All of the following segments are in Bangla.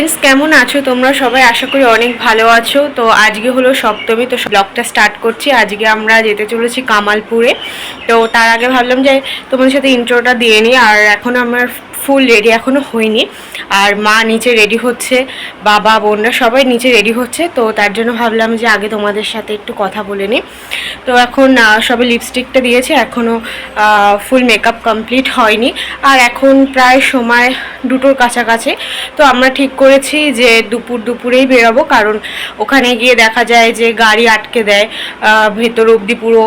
ফ্রেন্ডস কেমন আছো? তোমরা সবাই আশা করি অনেক ভালো আছো। তো আজকে হলো সপ্তমী, তো ব্লগটা স্টার্ট করছি। আজকে আমরা যেতে চলেছি কামালপুরে। তো তার আগে ভাবলাম যে তোমাদের সাথে ইন্ট্রোটা দিয়ে নিই। আর এখন আমার ফুল রেডি এখনও হয়নি। আর মা নিচে রেডি হচ্ছে, বাবা, বোনরা সবাই নিচে রেডি হচ্ছে, তো তার জন্য ভাবলাম যে আগে তোমাদের সাথে একটু কথা বলে নিই। তো এখন সবে লিপস্টিকটা দিয়েছে এখনও ফুল মেকআপ কমপ্লিট হয়নি। আর এখন প্রায় সময় দুটোর কাছাকাছি। তো আমরা ঠিক করেছি যে দুপুর দুপুরেই বেরোবো, কারণ ওখানে গিয়ে দেখা যায় যে গাড়ি আটকে দেয় ভেতর অবধি পুরো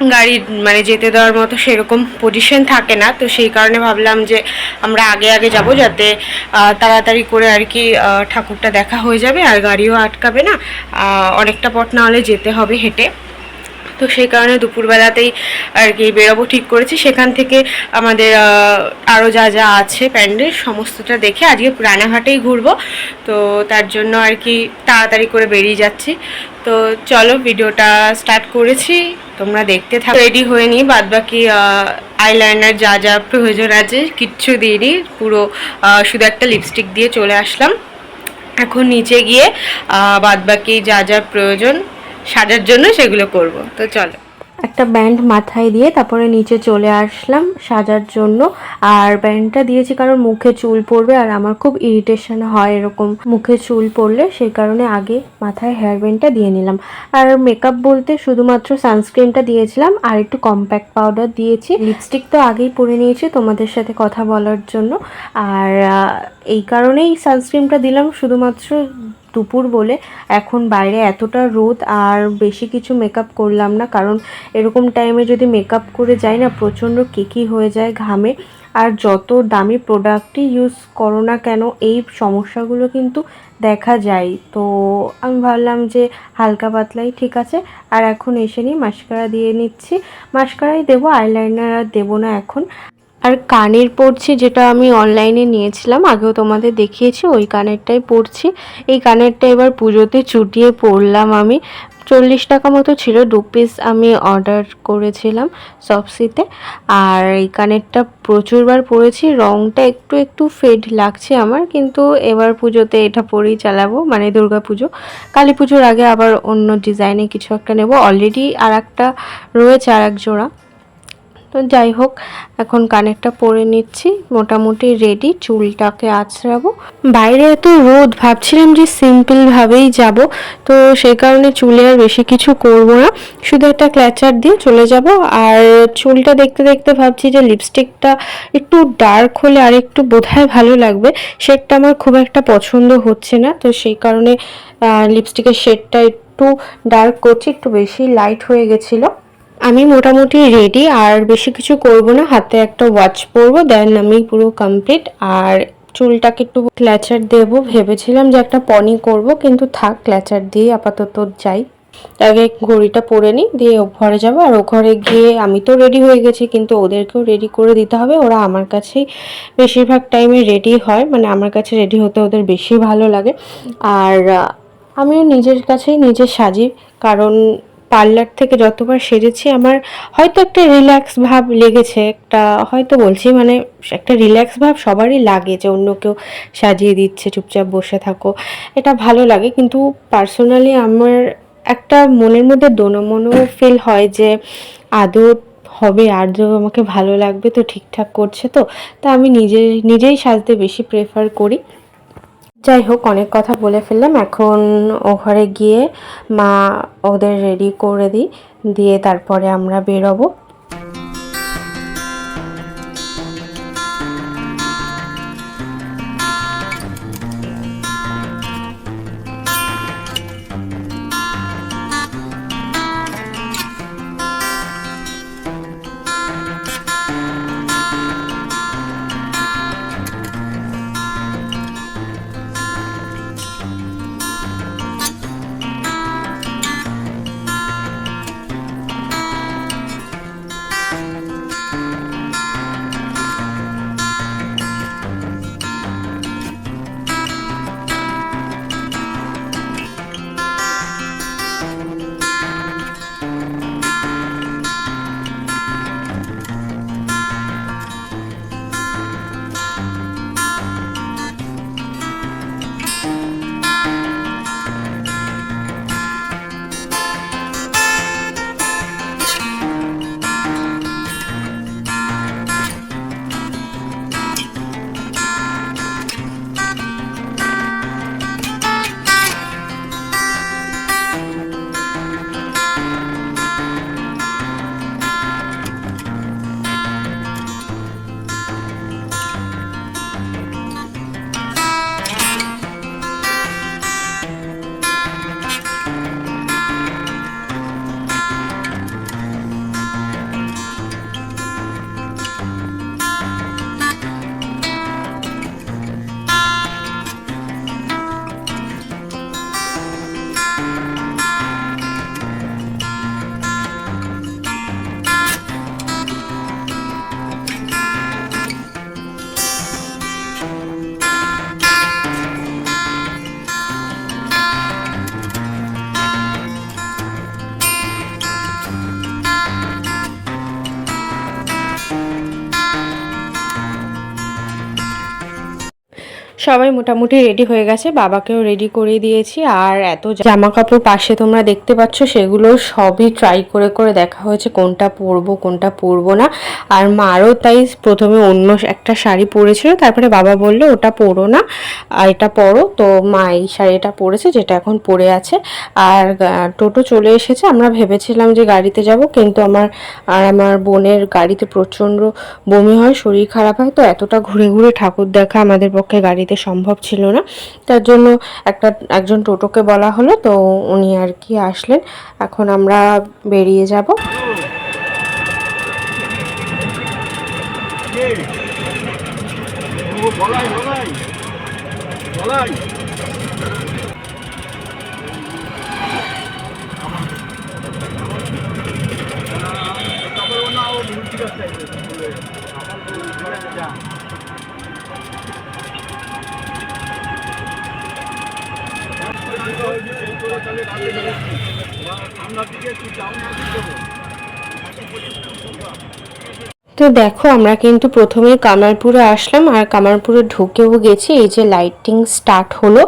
গাড়ি মানে যেতে দেওয়ার মতো সেরকম পজিশন থাকে না। তো সেই কারণে ভাবলাম যে আমরা আগে আগে যাব যাতে তাড়াতাড়ি করে আর কি ঠাকুরটা দেখা হয়ে যাবে আর গাড়িও আটকাবে না। অনেকটা পথ না হলে যেতে হবে হেঁটে। তো সেই কারণে দুপুরবেলাতেই আর কি বেরোবো ঠিক করেছি। সেখান থেকে আমাদের আরও যা যা আছে প্যান্ডেল, সমস্তটা দেখে আজকে রানাঘাটেই ঘুরবো। তো তার জন্য আর কি তাড়াতাড়ি করে বেরিয়ে যাচ্ছি। তো চলো ভিডিওটা স্টার্ট করেছি, তোমরা দেখতে থাকো। রেডি হয়ে নিই বাদ বাকি আইলাইনার যা যা প্রয়োজন আছে, কিচ্ছু দিইনি, পুরো শুধু একটা লিপস্টিক দিয়ে চলে আসলাম। এখন নিচে গিয়ে বাদ বাকি যা যা প্রয়োজন সাজার জন্য সেগুলো করব। তো চলো। একটা ব্যান্ড মাথায় দিয়ে তারপরে নিচে চলে আসলাম সাজার জন্য। আর ব্যান্ডটা দিয়েছি কারণ মুখে চুল পড়বে আর আমার খুব ইরিটেশন হয় এরকম মুখে চুল পড়লে, সেই কারণে আগে মাথায় হেয়ার ব্যান্ডটা দিয়ে নিলাম। আর মেকআপ বলতে শুধুমাত্র সানস্ক্রিনটা দিয়েছিলাম, আর একটু কম্প্যাক্ট পাউডার দিয়েছি। লিপস্টিক তো আগেই পরে নিয়েছি তোমাদের সাথে কথা বলার জন্য। আর এই কারণেই সানস্ক্রিনটা দিলাম, শুধুমাত্র দুপুর বলে এখন বাইরে এতটা রোদ আর বেশি কিছু মেকআপ করলাম না। কারণ এরকম টাইমে যদি মেকআপ করে যাই না, প্রচণ্ড কেকি হয়ে যায় ঘামে। আর যত দামি প্রোডাক্টই ইউজ করো না কেন, এই সমস্যাগুলো কিন্তু দেখা যায়। তো আমি ভাবলাম যে হালকা পাতলাই ঠিক আছে। আর এখন এসে নিই মাস্কারা দিয়ে নিচ্ছি। মাস্কারাই দেবো আইলাইনার আর দেবো না এখন। আর কানের পরছি যেটা আমি অনলাইনে নিয়েছিলাম, আগেও তোমাদের দেখিয়েছি, ওই কানেরটাই পরছি। এই কানেরটা এবার পুজোতে চুটিয়ে পরলাম আমি। চল্লিশ টাকা মতো ছিল, দু পিস আমি অর্ডার করেছিলাম সবসিতে আর এই কানেরটা প্রচুরবার পরেছি, রংটা একটু একটু ফেড লাগছে আমার, কিন্তু এবার পুজোতে এটা পরেই চালাবো মানে দুর্গা পুজো। কালী পুজোর আগে আবার অন্য ডিজাইনে কিছু একটা নেব অলরেডি আর একটা রয়েছে আর এক জোড়া। তো যাই হোক, এখন কানেরটা পরে নিচ্ছি। মোটামুটি রেডি চুলটাকে আছড়াবো। বাইরে এত রোদ, ভাবছিলাম যে সিম্পলভাবেই যাব। তো সেই কারণে চুলে আর বেশি কিছু করব না। শুধু একটা ক্ল্যাচার দিয়ে চলে যাব। আর চুলটা দেখতে দেখতে ভাবছি যে লিপস্টিকটা একটু ডার্ক হলে আর একটু বোধহয় ভালো লাগবে। শেডটা আমার খুব একটা পছন্দ হচ্ছে না। তো সেই কারণে লিপস্টিকের শেডটা একটু ডার্ক করছি, একটু বেশি লাইট হয়ে গেছিল। আমি মোটামুটি রেডি আর বেশি কিছু করব না। হাতে একটা ওয়াচ পরবো দেন আমি পুরো কমপ্লিট আর চুলটাকে একটু ক্ল্যাচার দেবো। ভেবেছিলাম যে একটা পনি করব, কিন্তু থাক ক্ল্যাচার দিয়ে আপাতত যাই। আগে ঘড়িটা পরে নিই, দিয়ে ও ঘরে যাব। আর ও ঘরে গিয়ে আমি তো রেডি হয়ে গেছি, কিন্তু ওদেরকেও রেডি করে দিতে হবে। ওরা আমার কাছেই বেশিরভাগ টাইমে রেডি হয়। মানে আমার কাছে রেডি হতে ওদের বেশি ভালো লাগে। আর আমিও নিজের কাছেই নিজে সাজি। কারণ পার্লার থেকে যতবার সেজেছি, আমার হয়তো একটা রিল্যাক্স ভাব লেগেছে, একটা হয়তো বলছি মানে একটা রিল্যাক্স ভাব সবারই লাগে যে অন্য কেউ সাজিয়ে দিচ্ছে, চুপচাপ বসে থাকো। এটা ভালো লাগে, কিন্তু পার্সোনালি আমার একটা মনের মধ্যে দোনমনো ফিল হয় যে আদৌ হবে আদৌ আমাকে ভালো লাগবে তো ঠিকঠাক করছে তো। তা আমি নিজে, নিজেই সাজতে বেশি প্রেফার করি। যাই হোক অনেক কথা বলে ফেললাম। এখন ও ঘরে গিয়ে মা ওদের রেডি করে দিই। দিয়ে তারপরে আমরা বেরোবো। সবাই মোটামুটি রেডি হয়ে গেছে, বাবাকেও রেডি করে দিয়েছি। আর এত জামা কাপড় পাশে তোমরা দেখতে পাচ্ছ, সেগুলো সবই ট্রাই করে করে দেখা হয়েছে, কোনটা পরবো কোনটা পরবো না। আর মারও তাই প্রথমে অন্য একটা শাড়ি পরেছিল, তারপরে বাবা বলল, ওটা পরো না এটা পরো। তো মা এই শাড়িটা পরেছে, যেটা এখন পরে আছে। আর টোটো চলে এসেছে, আমরা ভেবেছিলাম যে গাড়িতে যাব, কিন্তু আমার, আর আমার বোনের গাড়িতে প্রচণ্ড বমি হয়, শরীর খারাপ হয়, তো এতটা ঘুরে ঘুরে ঠাকুর দেখা আমাদের পক্ষে গাড়িতে সম্ভব ছিল না। তার জন্য একটা, একজন টোটোকে বলা হলো, তো উনি আর কি আসলেন। এখন আমরা বেরিয়ে যাব। বলাই বলাই বলাই তারপরে না ও মুরগি রাস্তায় আমার তো ঘরে যা তো দেখো, আমরা কিন্তু প্রথমে কামারপুরে আসলাম আর কামারপুরে ঢুকেও গেছি। এই যে লাইটিং স্টার্ট হলো,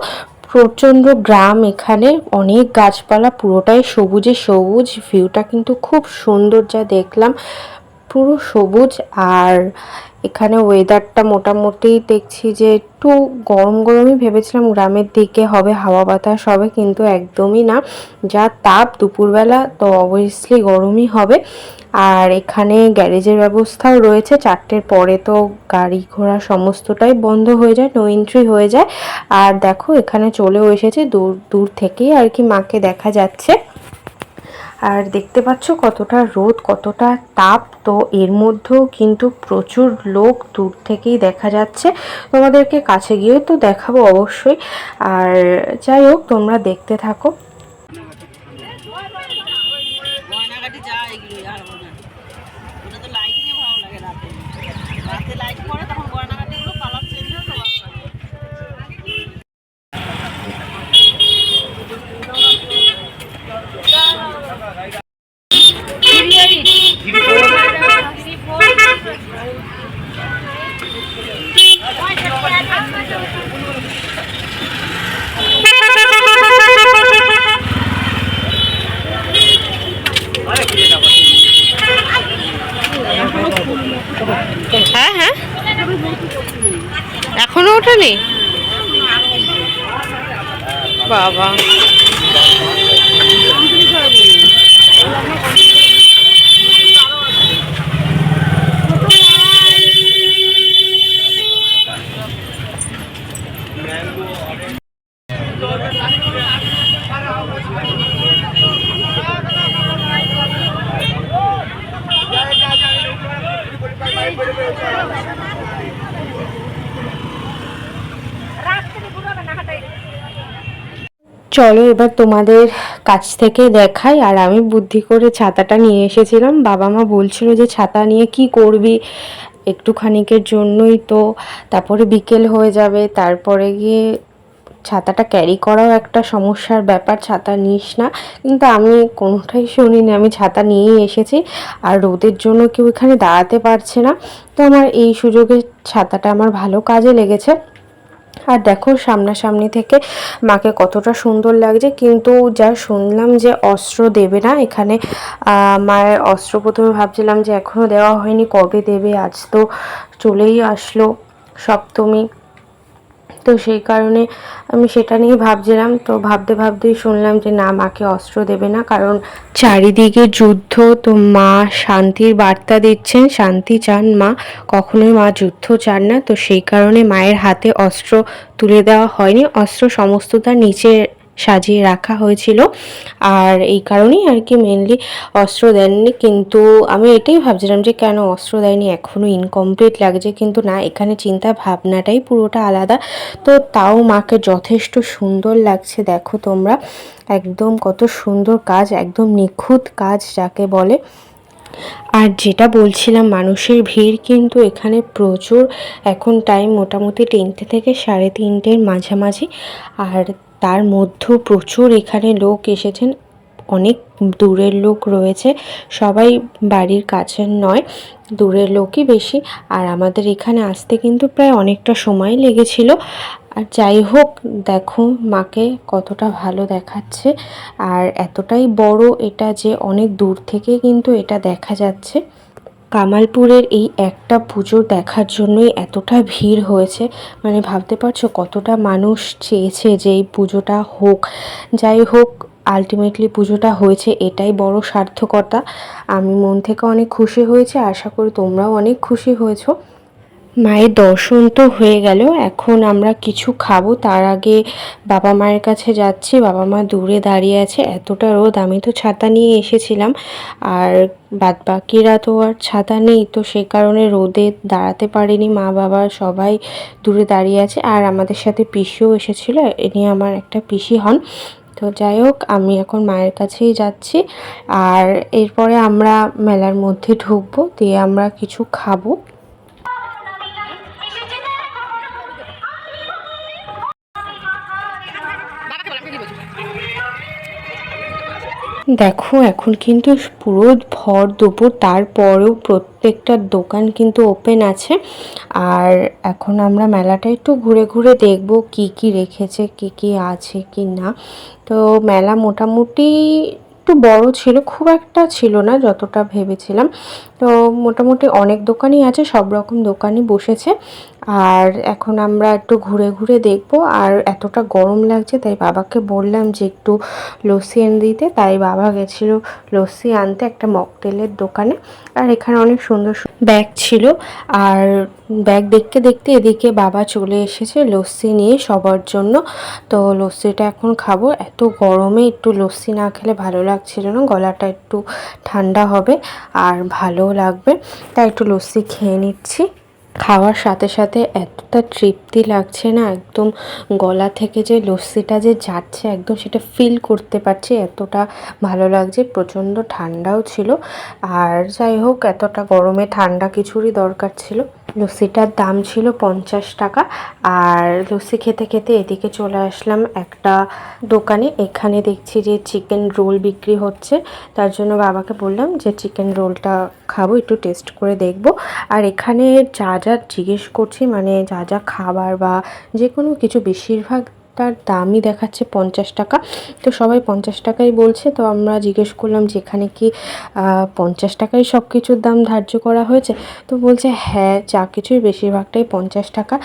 প্রচণ্ড গ্রাম এখানে, অনেক গাছপালা, পুরোটাই সবুজে সবুজ ভিউটা কিন্তু খুব সুন্দর যা দেখলাম। পুরো সবুজ আর এখানে ওয়েদারটা মোটামুটি দেখছি যে একটু গরম গরমই ভেবেছিলাম গ্রামের দিকে হবে হাওয়া বাতাস হবে, কিন্তু একদমই না। যা তাপ দুপুরবেলা তো অবভিয়াসলি গরমই হবে। আর এখানে গ্যারেজের ব্যবস্থাও রয়েছে, চারটের পরে তো গাড়ি ঘোড়া সমস্তটাই বন্ধ হয়ে যায় নো এন্ট্রি হয়ে যায়। আর দেখো এখানে চলেও এসেছে, দূর দূর থেকেই আর কি মাকে দেখা যাচ্ছে। আর দেখতে পাচ্ছ কতটা রোদ, কতটা তাপ। তো এর মধ্যেও কিন্তু প্রচুর লোক দূর থেকেই দেখা যাচ্ছে। তোমাদেরকে কাছে গিয়েও তো দেখাবো অবশ্যই। আর যাই হোক, তোমরা দেখতে থাকো গয়নাঘাটি যা এগুলো আর হবে না ওটা তো লাইটিংয়ে ভালো লাগে রাতে রাতে লাইট করে তখন গয়নাঘাটিগুলো কালার চেঞ্জ হয় তো ভালো লাগে হ্যাঁ হ্যাঁ এখনও ওঠেনি বাবা চলো এবার তোমাদের কাছ থেকে দেখাই। আর আমি বুদ্ধি করে ছাতাটা নিয়ে এসেছিলাম। বাবা মা বলছিল যে, ছাতা নিয়ে কি করবি? একটুখানিকের জন্যই তো। তারপরে বিকেল হয়ে যাবে। তারপরে গিয়ে ছাতাটা ক্যারি করাও একটা সমস্যার ব্যাপার। ছাতা নিস না। কিন্তু আমি কোনোটাই শুনিনি। আমি ছাতা নিয়েই এসেছি। আর রোদের জন্য কেউ এখানে দাঁড়াতে পারছে না। তো আমার এই সুযোগে ছাতাটা আমার ভালো কাজে লেগেছে। আর দেখো সামনাসামনি থেকে মাকে কতটা সুন্দর লাগছে, কিন্তু যা শুনলাম যে অস্ত্র দেবে না, এখানে মায়ের অস্ত্র প্রথমে ভাবছিলাম যে এখনও দেওয়া হয়নি, কবে দেবে, আজ তো চলেই আসলো। সপ্তমী তো সেই কারণে আমি সেটা নিয়ে ভাবছিলাম। তো ভাবতে ভাবতেই শুনলাম যে, না, মাকে অস্ত্র দেবে না। কারণ চারিদিকে যুদ্ধ, তো মা শান্তির বার্তা দিচ্ছেন, শান্তি চান মা। কখনোই মা যুদ্ধ চান না। তো সেই কারণে মায়ের হাতে অস্ত্র তুলে দেওয়া হয়নি। অস্ত্র সমস্ত তার নিচে সাজিয়ে রাখা হয়েছিল। আর এই কারণেই আর কি মেনলি অস্ত্র দেননি। কিন্তু আমি এটাই ভাবছিলাম যে কেন অস্ত্র দেয়নি? এখনও ইনকমপ্লিট লাগছে। কিন্তু না, এখানে চিন্তা ভাবনাটাই পুরোটা আলাদা। তো তাও মাকে যথেষ্ট সুন্দর লাগছে। দেখো তোমরা, একদম কত সুন্দর কাজ, একদম নিখুঁত কাজ যাকে বলে। আর যেটা বলছিলাম, মানুষের ভিড় কিন্তু এখানে প্রচুর। এখন টাইম মোটামুটি তিনটে থেকে সাড়ে তিনটের মাঝামাঝি। আর তার মধ্যেও প্রচুর এখানে লোক এসেছেন, অনেক দূরের লোক রয়েছে, সবাই বাড়ির কাছের নয়, দূরের লোকই বেশি, আর আমাদের এখানে আসতে কিন্তু প্রায় অনেকটা সময় লেগেছিল। আর যাই হোক, দেখো মাকে কতটা ভালো দেখাচ্ছে, আর এতটাই বড় এটা যে অনেক দূর থেকে কিন্তু এটা দেখা যাচ্ছে। কামালপুরের এই একটা পুজো দেখার জন্যই এতটা ভিড় হয়েছে। মানে ভাবতে পারছ কতটা মানুষ চেয়েছে যে এই পুজোটা হোক। যাই হোক আলটিমেটলি পুজোটা হয়েছে, এটাই বড় সার্থকতা। আমি মন থেকে অনেক খুশি হয়েছে, আশা করি তোমরাও অনেক খুশি হয়েছো। মায়ের দর্শন তো হয়ে গেল, এখন আমরা কিছু খাব। তার আগে বাবা মায়ের কাছে যাচ্ছি, বাবা মা দূরে দাঁড়িয়ে আছে, এতটা রোদ, আমি তো ছাতা নিয়ে এসেছিলাম। আর বাদ বাকিরা তো আর ছাতা নেই, তো সে কারণে রোদে দাঁড়াতে পারেনি মা বাবা, সবাই দূরে দাঁড়িয়ে আছে। আর আমাদের সাথে পিসিও এসেছিল ইনি আমার একটা পিসি হন। তো যাই হোক, আমি এখন মায়ের কাছেই যাচ্ছি। আর এরপরে আমরা মেলার মধ্যে ঢুকবো, দিয়ে আমরা কিছু খাব। দেখো, এখন কিন্তু পুরো ভর দুপুর, তারপরেও প্রত্যেকটা দোকান কিন্তু ওপেন আছে। আর এখন আমরা মেলাটা একটু ঘুরে ঘুরে দেখব কি কি রেখেছে, কি কি আছে কি না। তো মেলা মোটামুটি একটু বড় ছিল, খুব একটা ছিল না যতটা ভেবেছিলাম। তো মোটামুটি অনেক দোকানই আছে, সব রকম দোকানই বসেছে। আর এখন আমরা একটু ঘুরে ঘুরে দেখব। আর এতটা গরম লাগছে, তাই বাবাকে বললাম যে একটু লস্যি এনে দিতে। তাই বাবা গেছিল লস্যি আনতে একটা মকটেলের দোকানে। আর এখানে অনেক সুন্দর ব্যাগ ছিল। আর ব্যাগ দেখতে দেখতে এদিকে বাবা চলে এসেছে লস্যি নিয়ে সবার জন্য। তো লস্যিটা এখন খাব। এত গরমে একটু লস্যি না খেলে ভালো লাগছিল না, গলাটা একটু ঠান্ডা হবে আর ভালো লাগবে। তাই একটু লস্যি খেয়ে নিচ্ছি। খাওয়ার সাথে সাথে এতটা তৃপ্তি লাগছে না, একদম গলা থেকে যে লস্যিটা যে যাচ্ছে, একদম সেটা ফিল করতে পারছি, এতটা ভালো লাগছে, প্রচণ্ড ঠান্ডাও ছিল। আর যাই হোক, এতটা গরমে ঠান্ডা কিছুরই দরকার ছিল। লস্যিটার দাম ছিল পঞ্চাশ টাকা আর লস্যি খেতে খেতে এদিকে চলে আসলাম একটা দোকানে। এখানে দেখছি যে চিকেন রোল বিক্রি হচ্ছে। তার জন্য বাবাকে বললাম যে চিকেন রোলটা খাব, একটু টেস্ট করে দেখব। আর এখানে যা যা জিজ্ঞেস করছি মানে যা যা খাবার বা যে কোনো কিছু বেশিরভাগ তার দামই দেখাচ্ছে পঞ্চাশ টাকা। তো সবাই পঞ্চাশ টাকাই বলছে, তো আমরা জিজ্ঞেস করলাম যে এখানে কি পঞ্চাশ টাকায় সব কিছুর দাম ধার্য করা হয়েছে? তো বলছে হ্যাঁ যা কিছুই বেশিরভাগটাই পঞ্চাশ টাকা।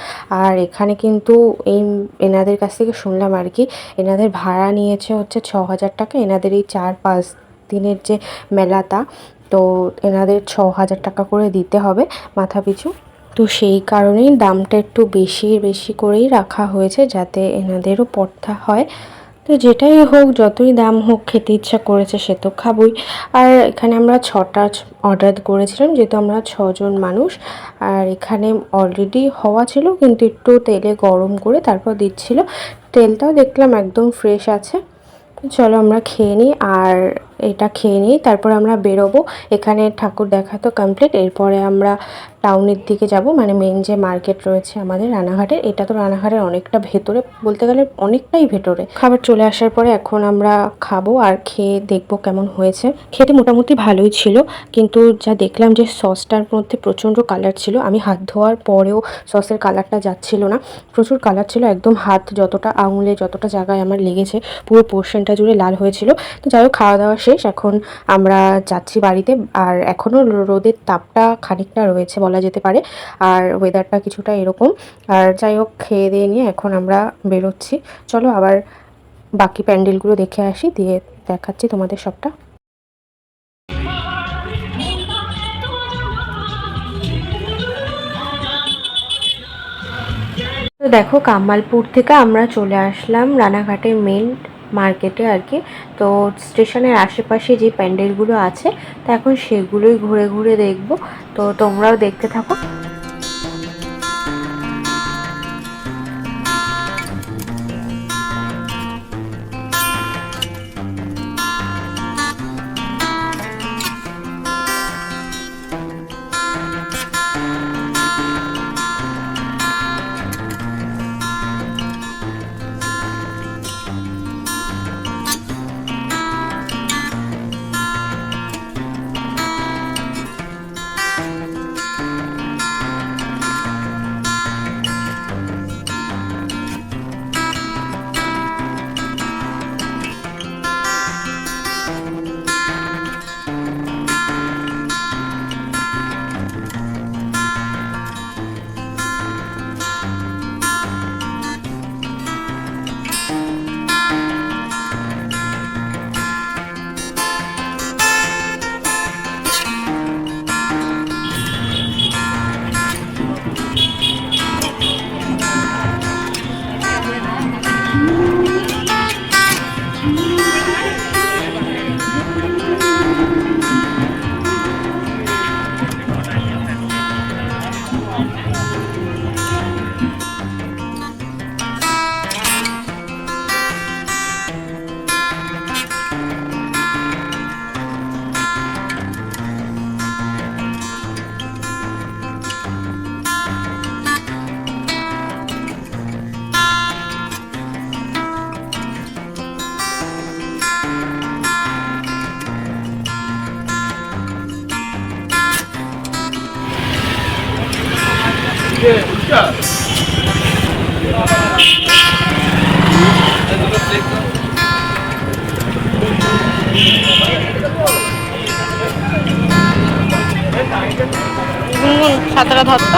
আর এখানে কিন্তু এই এনাদের কাছ থেকে শুনলাম আর কি, এনাদের ভাড়া নিয়েছে হচ্ছে ছ হাজার টাকা। এনাদের এই চার পাঁচ দিনের যে মেলাটা, তো এনাদের ছ হাজার টাকা করে দিতে হবে মাথা পিছু তো সেই কারণেই দামটা একটু বেশি বেশি করেই রাখা হয়েছে যাতে এনাদেরও পড়তা হয়। তো যেটাই হোক, যতই দাম হোক, খেতে ইচ্ছা করেছে সে তো খাবই। আর এখানে আমরা ছটা অর্ডার করেছিলাম, যেহেতু আমরা ছজন মানুষ। আর এখানে অলরেডি হওয়া ছিল, কিন্তু একটু তেলে গরম করে তারপর দিচ্ছিল। তেলটাও দেখলাম একদম ফ্রেশ আছে। চলো আমরা খেয়ে নিই, আর এটা খেয়ে নিই তারপর আমরা বেরোবো। এখানে ঠাকুর দেখা তো কমপ্লিট এরপরে আমরা টাউনের দিকে যাব মানে মেন যে মার্কেট রয়েছে আমাদের রানাঘাটের, এটা তো রানাঘাটের অনেকটা ভেতরে, বলতে গেলে অনেকটাই ভেতরে। খাবার চলে আসার পরে এখন আমরা খাব আর খেয়ে দেখব কেমন হয়েছে। খেতে মোটামুটি ভালোই ছিল, কিন্তু যা দেখলাম যে সসটার মধ্যে প্রচণ্ড কালার ছিল, আমি হাত ধোয়ার পরেও সসের কালারটা যাচ্ছিল না। প্রচুর কালার ছিল, একদম হাত যতটা আঙুলে, যতটা জায়গায় আমার লেগেছে, পুরো পোর্শনটা জুড়ে লাল হয়েছিল। তো যাই হোক খাওয়া দাওয়া শেষ, এখন আমরা যাচ্ছি বাড়িতে, আর এখনও রোদের তাপটা খানিকটা রয়েছে বলা যেতে পারে। আর ওয়েদারটা কিছুটা এরকম। আর যাই হোক, খেয়ে দিয়ে নিয়ে এখন আমরা বেরোচ্ছি। চলো আবার বাকি প্যান্ডেলগুলো দেখে আসি, দিয়ে দেখাচ্ছি তোমাদের সবটা। তো দেখো, কামালপুর থেকে আমরা চলে আসলাম রানাঘাটের মেন মার্কেটে আর কি। তো স্টেশনের আশেপাশে যে প্যান্ডেলগুলো আছে, তো এখন সেগুলোই ঘুরে ঘুরে দেখব। তো তোমরাও দেখতে থাকো। ছাতাটা ধরতো।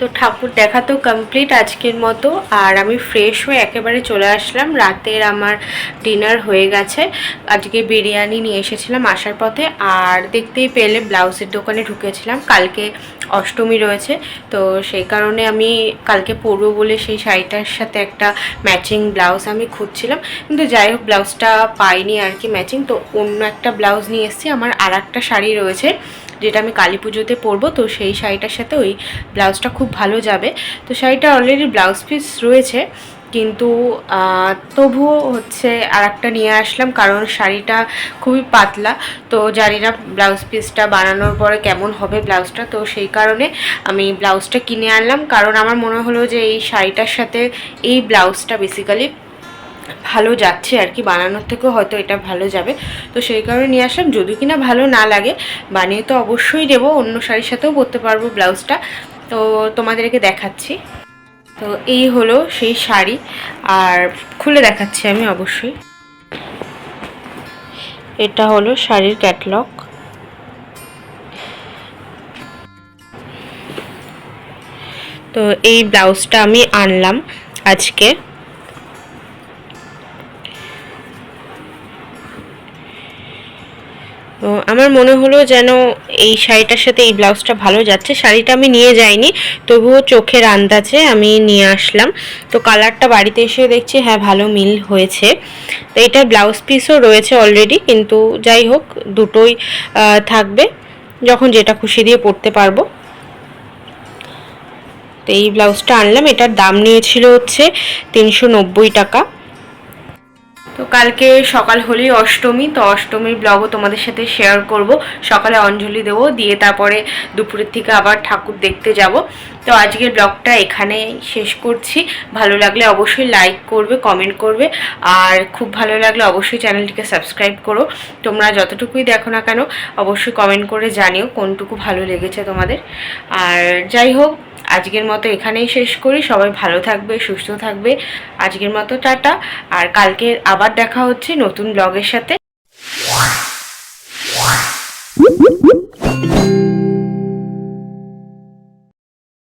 তো ঠাকুর দেখা তো কমপ্লিট আজকের মতো। আর আমি ফ্রেশ হয়ে একেবারে চলে আসলাম। রাতের আমার ডিনার হয়ে গেছে। আজকে বিরিয়ানি নিয়ে এসেছিলাম আসার পথে। আর দেখতেই পেলে ব্লাউজের দোকানে ঢুকেছিলাম। কালকে অষ্টমী রয়েছে। তো সেই কারণে আমি কালকে পরবো বলে সেই শাড়িটার সাথে একটা ম্যাচিং ব্লাউজ আমি খুঁজছিলাম। কিন্তু যাই হোক, ব্লাউজটা পাইনি আর কি ম্যাচিং তো অন্য একটা ব্লাউজ নিয়ে এসেছি। আমার আর একটা শাড়ি রয়েছে। যেটা আমি কালী পুজোতে পরবো, তো সেই শাড়িটার সাথে ওই ব্লাউজটা খুব ভালো যাবে। তো শাড়িটা অলরেডি ব্লাউজ পিস রয়েছে, কিন্তু তবুও হচ্ছে আর একটা নিয়ে আসলাম, কারণ শাড়িটা খুবই পাতলা। তো জানি না ব্লাউজ পিসটা বানানোর পরে কেমন হবে ব্লাউজটা, তো সেই কারণে আমি ব্লাউজটা কিনে আনলাম। কারণ আমার মনে হলো যে এই শাড়িটার সাথে এই ব্লাউজটা বেসিক্যালি ভালো যাচ্ছে আর কি, বানানোর থেকেও হয়তো এটা ভালো যাবে। তো সেই কারণে নিয়ে আসলাম, যদি কিনা ভালো না লাগে, বানিয়ে তো অবশ্যই দেবো, অন্য শাড়ির সাথেও পরতে পারব ব্লাউজটা। তো তোমাদেরকে দেখাচ্ছি। তো এই হলো সেই শাড়ি, আর খুলে দেখাচ্ছি আমি অবশ্যই। এটা হলো শাড়ির ক্যাটলগ। তো এই ব্লাউজটা আমি আনলাম আজকে। আমার মনে হলো যেন এই শাড়িটার সাথে এই ব্লাউজটা ভালো যাচ্ছে। শাড়িটা আমি নিয়ে যাইনি, তবুও চোখের আন্দাজে আমি নিয়ে আসলাম। তো কালারটা বাড়িতে এসে দেখছি হ্যাঁ ভালো মিল হয়েছে। তো এটার ব্লাউজ পিসও রয়েছে অলরেডি কিন্তু যাই হোক, দুটোই থাকবে, যখন যেটা খুশি দিয়ে পরতে পারব। তো এই ব্লাউজটা আনলাম, এটার দাম নিয়েছিল হচ্ছে তিনশো নব্বই টাকা। কালকে সকাল হলেই অষ্টমী, তো অষ্টমীর ব্লগও তোমাদের সাথে শেয়ার করব। সকালে অঞ্জলি দেবো, দিয়ে তারপরে দুপুরের থেকে আবার ঠাকুর দেখতে যাব। তো আজকের ব্লগটা এখানে শেষ করছি। ভালো লাগলে অবশ্যই লাইক করবে কমেন্ট করবে। আর খুব ভালো লাগলে অবশ্যই চ্যানেলটিকে সাবস্ক্রাইব করো। তোমরা যতটুকুই দেখো না কেন, অবশ্যই কমেন্ট করে জানিও কোনটুকু ভালো লেগেছে তোমাদের। আর যাই হোক আজকের মতো এখানেই শেষ করি। সবাই ভালো থাকবে, সুস্থ থাকবে। আজকের মতো টাটা। আর কালকে আবার দেখা হচ্ছে নতুন ব্লগের সাথে।